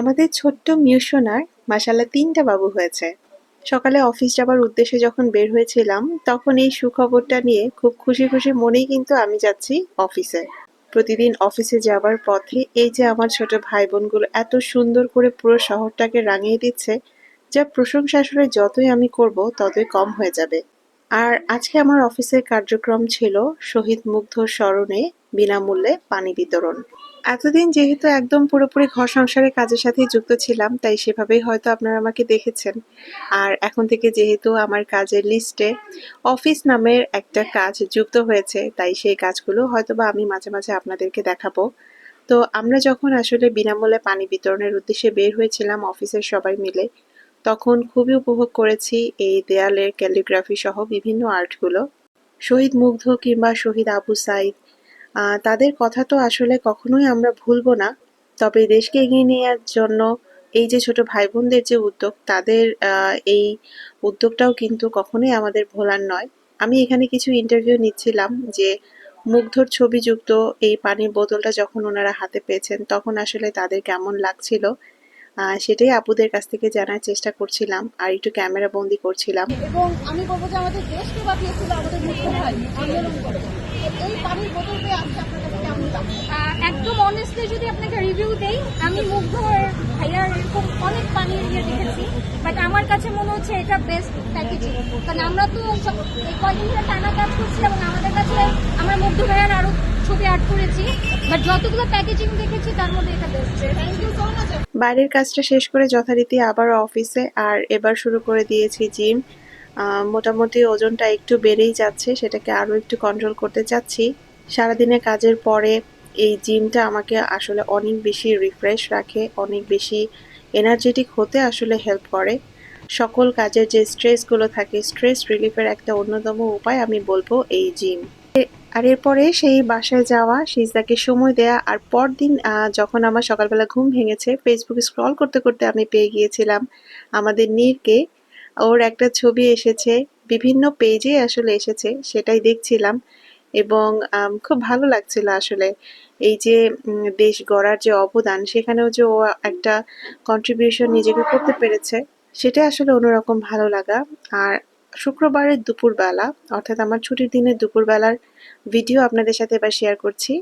আমাদের ছোট্ট মিউসোনার মাসাল্লাহ তিনটা বাবু হয়েছে। সকালে অফিস যাবার উদ্দেশ্যে যখন বের হয়েছিলাম, তখন এই সুখবরটা নিয়ে খুব খুশি খুশি মনেই কিন্তু আমি যাচ্ছি অফিসে। প্রতিদিন অফিসে যাবার পথে এই যে আমার ছোট ভাই বোনগুলো এত সুন্দর করে পুরো শহরটাকে রাঙিয়ে দিচ্ছে, যা প্রশংসা আসলে যতই আমি করব ততই কম হয়ে যাবে। আর আজকে আমার অফিসের কার্যক্রম ছিল শহীদ মুগ্ধ স্মরণে বিনামূল্যে পানি বিতরণ। এতদিন যেহেতু একদম পুরোপুরি ঘর সংসারের কাজের সাথেই যুক্ত ছিলাম, তাই সেভাবেই হয়তো আপনারা আমাকে দেখেছেন। আর এখন থেকে যেহেতু আমার কাজের লিস্টে অফিস নামের একটা কাজ যুক্ত হয়েছে, তাই সেই কাজগুলো হয়তো বা আমি মাঝে মাঝে আপনাদেরকে দেখাবো। তো আমরা যখন আসলে বিনামূল্যে পানি বিতরণের উদ্দেশ্যে বের হয়েছিলাম অফিসের সবাই মিলে, তখন খুবই উপভোগ করেছি এই দেয়ালের ক্যালিগ্রাফি সহ বিভিন্ন আর্টগুলো শহীদ মুগ্ধ কিংবা শহীদ আবু সাইদ তাদের কথা তো আসলে কখনোই আমরা ভুলবো না। তবে দেশকে এগিয়ে নেওয়ার জন্য এই যে ছোট ভাই বোনদের যে উদ্যোগ, তাদের এই উদ্যোগটাও কিন্তু কখনোই আমাদের ভোলার নয়। আমি এখানে কিছু ইন্টারভিউ নিচ্ছিলাম যে মুগ্ধর ছবিযুক্ত এই পানির বোতলটা যখন ওনারা হাতে পেয়েছেন, তখন আসলে তাদের কেমন লাগছিল সেটাই আপুদের কাছ থেকে জানার চেষ্টা করছিলাম আর একটু ক্যামেরা বন্দি করছিলাম। এবং আমি বলব যে আমাদের দেশকে বাঁচিয়েছিল আমাদের ভাই এই পানির বোতল পেয়ে আজকে আপনার কাছে কেমন একদম অনেস্টলি যদি আপনাকে রিভিউ দেই আমি মুগ্ধ ভাইয়ার এরকম অনেক পানির ইয়ে দেখেছি বাট আমার কাছে মনে হচ্ছে এটা বেস্ট প্যাকেজিং কারণ আমরা তো এই কয়দিন ধরে টানা কাজ করছি এবং আমাদের কাছে আমরা মুগ্ধ ভাইয়ার আরও ছবি আর্ট করেছি বাট যতগুলো প্যাকেজিং দেখেছি তার মধ্যে এটা best thank you so much বাইরের কাজটা শেষ করে যথারীতি আবার অফিসে আর এবার শুরু করে দিয়েছি জিম মোটামুটি ওজনটা একটু বেড়েই যাচ্ছে সেটাকে আরও একটু কন্ট্রোল করতে চাচ্ছি। সারাদিনে কাজের পরে এই জিমটা আমাকে আসলে অনেক বেশি রিফ্রেশ রাখে অনেক বেশি এনার্জেটিক হতে আসলে হেল্প করে। সকল কাজের যে স্ট্রেসগুলো থাকে স্ট্রেস রিলিফের একটা অন্যতম উপায় আমি বলব এই জিম আর এরপরে সেই বাসায় যাওয়া, সিজদাকে সময় দেয়া আর পরদিন যখন আমার সকালবেলা ঘুম ভেঙেছে ফেসবুকে স্ক্রল করতে করতে আমি পেয়ে গিয়েছিলাম আমাদের নীরকে। ওর একটা ছবি এসেছে, বিভিন্ন পেজে আসলে এসেছে, সেটাই দেখছিলাম এবং খুব ভালো লাগছিল আসলে। এই যে দেশ গড়ার যে অবদান, সেখানেও যে ও একটা কন্ট্রিবিউশন নিজেকে করতে পেরেছে, সেটা আসলে অন্যরকম ভালো লাগা। আর শুক্রবারের দুপুরবেলা, অর্থাৎ আমার ছুটির দিনের দুপুরবেলার ভিডিও আপনাদের সাথে এবার শেয়ার করছি।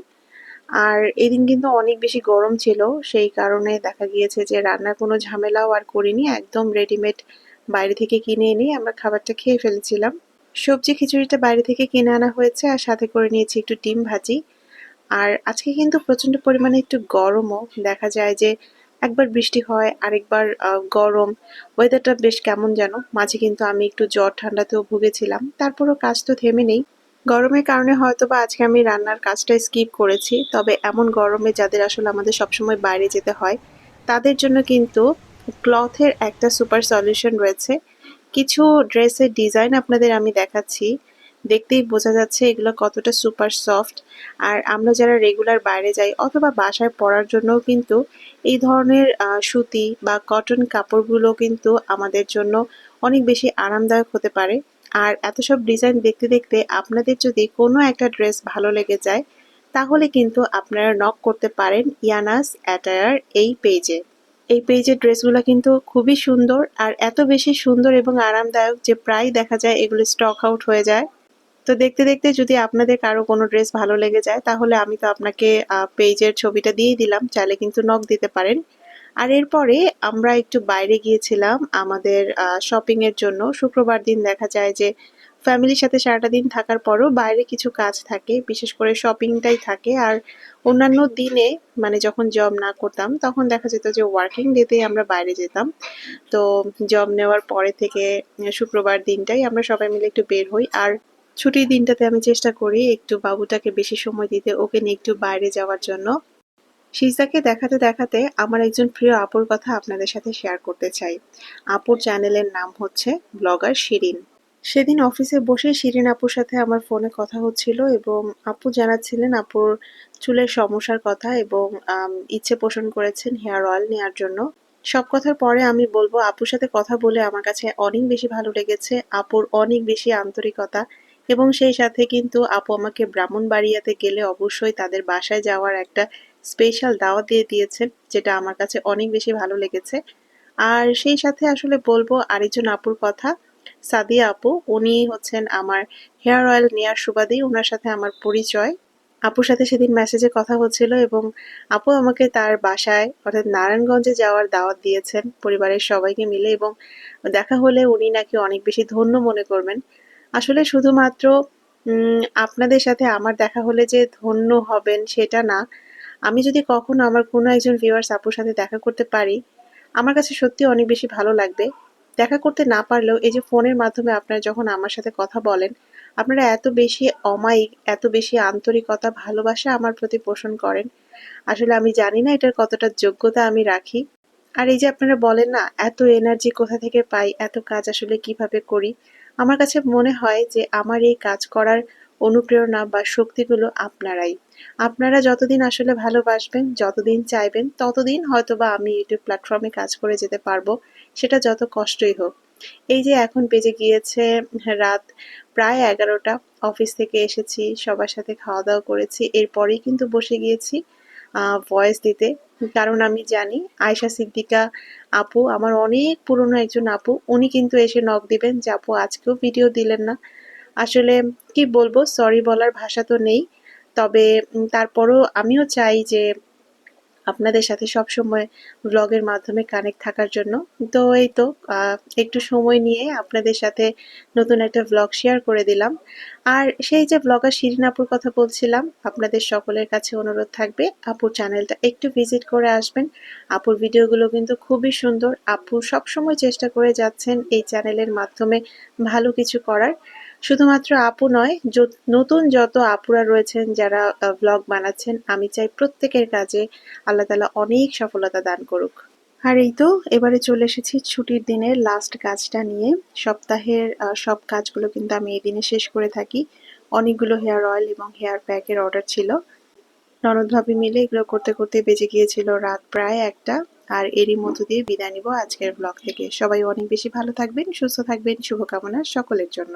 আর এদিন কিন্তু অনেক বেশি গরম ছিল, সেই কারণে দেখা গিয়েছে যে রান্নার কোনো ঝামেলাও আর করিনি, একদম রেডিমেড বাইরে থেকে কিনে এনে আমরা খাবারটা খেয়ে ফেলেছিলাম। সবজি খিচুড়িটা বাইরে থেকে কিনে আনা হয়েছে আর সাথে করে নিয়েছি একটু ডিম ভাজি। আর আজকে কিন্তু প্রচণ্ড পরিমাণে একটু গরমও, দেখা যায় যে একবার বৃষ্টি হয়, আরেকবার গরম। ওয়েদারটা বেশ কেমন যেন। মাঝে কিন্তু আমি একটু জ্বর, ঠান্ডাতেও ভুগেছিলাম। তারপরও কাজ তো থেমে নেই। গরমের কারণে হয়তো বা আজকে আমি রান্নার কাজটা স্কিপ করেছি। তবে এমন গরমে যাদের আসলে আমাদের সবসময় বাইরে যেতে হয়, তাদের জন্য কিন্তু ক্লথের একটা সুপার সলিউশন রয়েছে। কিছু ড্রেসের ডিজাইন আপনাদের আমি দেখাচ্ছি। দেখতেই বোঝা যাচ্ছে এগুলো কতটা সুপার সফট আর আমরা যারা রেগুলার বাইরে যাই অথবা বাসায় পরার জন্যও কিন্তু এই ধরনের সুতি বা কটন কাপড়গুলো কিন্তু আমাদের জন্য অনেক বেশি আরামদায়ক হতে পারে। আর এত সব ডিজাইন দেখতে দেখতে আপনাদের যদি কোনো একটা ড্রেস ভালো লেগে যায়, তাহলে কিন্তু আপনারা নক করতে পারেন ইয়ানাস অ্যাটায়ার এই পেজে এই পেজের ড্রেসগুলো কিন্তু খুবই সুন্দর আর এত বেশি সুন্দর এবং আরামদায়ক যে প্রায় দেখা যায় এগুলো স্টক আউট হয়ে যায়। তো দেখতে দেখতে যদি আপনাদের কারও কোনো ড্রেস ভালো লেগে যায়, তাহলে আমি তো আপনাকে পেজের ছবিটা দিয়ে দিলাম। চাইলে কিন্তু নক দিতে পারেন। আর এরপরে আমরা একটু বাইরে গিয়েছিলাম আমাদের শপিং এর জন্য। শুক্রবার দিন দেখা যায় যে ফ্যামিলির সাথে সারাটা দিন থাকার পরও বাইরে কিছু কাজ থাকে, বিশেষ করে শপিংটাই থাকে। আর অন্যান্য দিনে মানে যখন জব না করতাম, তখন দেখা যেত যে ওয়ার্কিং ডেতেই আমরা বাইরে যেতাম। তো জব নেওয়ার পরে থেকে, শুক্রবার দিনটাই আমরা সবাই মিলে একটু বের হই। আর ছুটির দিনটাতে আমি চেষ্টা করি একটু বাবুটাকে বেশি সময় দিতে, ওকে নিয়ে একটু বাইরে যাওয়ার জন্য। সিজদাকে দেখাতে দেখাতে আমার একজন প্রিয় আপুর কথা আপনাদের সাথে শেয়ার করতে চাই। আপুর চ্যানেলের নাম হচ্ছে ব্লগার শিরিন। সেদিন অফিসে বসে শিরিন আপুর সাথে আমার ফোনে কথা হচ্ছিল এবং আপু জানাচ্ছিলেন আপুর চুলের সমস্যার কথা এবং ইচ্ছে পোষণ করেছেন হেয়ার অয়েল নেওয়ার জন্য। সব কথার পরে আমি বলব আপুর সাথে কথা বলে আমার কাছে অনেক বেশি ভালো লেগেছে, আপুর অনেক বেশি আন্তরিকতা এবং সেই সাথে কিন্তু আপু আমাকে ব্রাহ্মণবাড়িয়াতে গেলে অবশ্যই তাদের বাসায় যাওয়ার একটা স্পেশাল দাওয়াত দিয়ে দিয়েছেন যেটা আমার কাছে অনেক বেশি ভালো লেগেছে। আর সেই সাথে আসলে বলব আরেকজন আপুর কথা, সাদিয়া আপু। উনি হচ্ছেন আমার হেয়ার অয়েল নেয়ার সুবাদেই ওনার সাথে আমার পরিচয়। আপুর সাথে সেদিন মেসেজে কথা হচ্ছিল এবং আপু আমাকে তার বাসায়, অর্থাৎ নারায়ণগঞ্জে যাওয়ার দাওয়াত দিয়েছেন পরিবারের সবাইকে মিলে এবং দেখা হলে উনি নাকি অনেক বেশি ধন্য মনে করবেন। আসলে শুধুমাত্র আপনাদের সাথে আমার দেখা হলে যে ধন্য হবেন সেটা না। আমি যদি কখনো আমার কোনো একজন ভিউয়ার্স আপুর সাথে দেখা করতে পারি, আমার কাছে সত্যি অনেক বেশি ভালো লাগবে। দেখা করতে না পারলেও এই যে ফোনের মাধ্যমে আপনারা যখন আমার সাথে কথা বলেন, আপনারা এত বেশি অমায়িক, এত বেশি আন্তরিকতা, ভালোবাসা আমার প্রতি পোষণ করেন। আসলে আমি জানি না এটার কতটা যোগ্যতা আমি রাখি। আর এই যে আপনারা বলেন না, এত এনার্জি কোথা থেকে পাই, এত কাজ আসলে কীভাবে করি আমার কাছে মনে হয় যে আমার এই কাজ করার অনুপ্রেরণা বা শক্তিগুলো আপনারাই। আপনারা যতদিন আসলে ভালোবাসবেন, যতদিন চাইবেন, ততদিন হয়তোবা আমি ইউটিউব প্ল্যাটফর্মে কাজ করে যেতে পারব, সেটা যত কষ্টই হোক। এই যে এখন বেজে গিয়েছে রাত প্রায় এগারোটা, অফিস থেকে এসেছি, সবার সাথে খাওয়া দাওয়া করেছি, এরপরেই কিন্তু বসে গিয়েছি ভয়েস দিতে। কারণ আমি জানি আয়সা সিদ্দিকা আপু, আমার অনেক পুরনো একজন আপু, উনি কিন্তু এসে নখ দিবেন যে, আপু, আজকেও ভিডিও দিলেন না। আসলে কি বলব সরি বলার ভাষা তো নেই। তবে তারপরও আমিও চাই যে আপনাদের সাথে সব সময় ব্লগের মাধ্যমে কানেক্ট থাকার জন্য। তো এই তো একটু সময় নিয়ে আপনাদের সাথে নতুন একটা ব্লগ শেয়ার করে দিলাম। আর সেই যে ব্লগার শিরিন আপুর কথা বলছিলাম, আপনাদের সকলের কাছে অনুরোধ থাকবে, আপুর চ্যানেলটা একটু ভিজিট করে আসবেন। আপুর ভিডিওগুলো কিন্তু খুবই সুন্দর। আপু সবসময় চেষ্টা করে যাচ্ছেন এই চ্যানেলের মাধ্যমে ভালো কিছু করার। শুধুমাত্র আপু নয় নতুন যত আপুরা রয়েছেন যারা ব্লগ বানাচ্ছেন, আমি চাই প্রত্যেকের কাজে আল্লাহ তালা অনেক সফলতা দান করুক। আর এই তো, এবারে চলে এসেছি ছুটির দিনের লাস্ট কাজটা নিয়ে। সপ্তাহের সব কাজগুলো কিন্তু আমি এই দিনে শেষ করে থাকি। অনেকগুলো হেয়ার অয়েল এবং হেয়ার প্যাকের অর্ডার ছিল। ননদ ভাবি মিলে এগুলো করতে করতে বেজে গিয়েছিল রাত প্রায় একটা। আর এরই মধ্য দিয়ে বিদায় নিব আজকের ব্লগ থেকে। সবাই অনেক বেশি ভালো থাকবেন, সুস্থ থাকবেন, শুভকামনা সকলের জন্য।